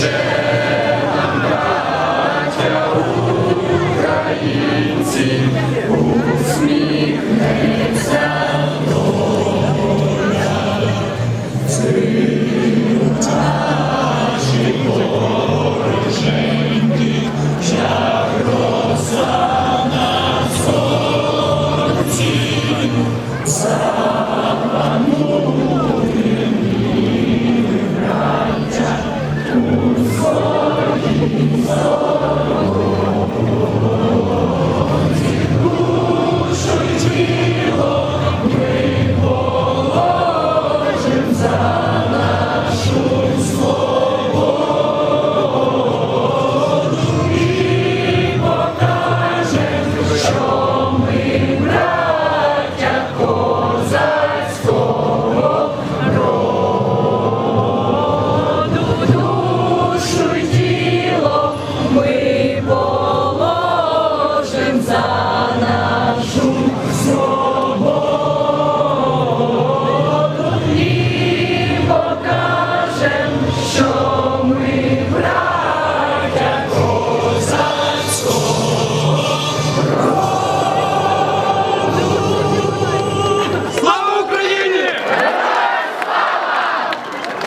Отче нам, браття українці, Oh,